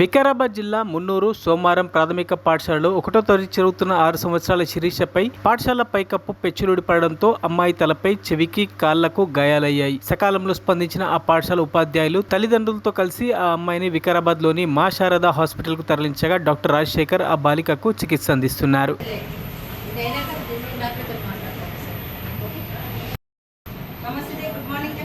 వికారాబాద్ జిల్లా మున్నూరు సోమవారం ప్రాథమిక పాఠశాలలో ఒకటో తరగతి చదువుతున్న ఆరు సంవత్సరాల శిరీషపై పాఠశాల పైకప్పు పెచ్చులుడి పడడంతో అమ్మాయి తలపై చెవికి కాళ్ళకు గాయాలయ్యాయి. సకాలంలో స్పందించిన ఆ పాఠశాల ఉపాధ్యాయులు తల్లిదండ్రులతో కలిసి ఆ అమ్మాయిని వికారాబాద్లోని మా శారదా హాస్పిటల్కు తరలించగా డాక్టర్ రాజశేఖర్ ఆ బాలికకు చికిత్స అందిస్తున్నారు. నమస్తే గుడ్ మార్నింగ్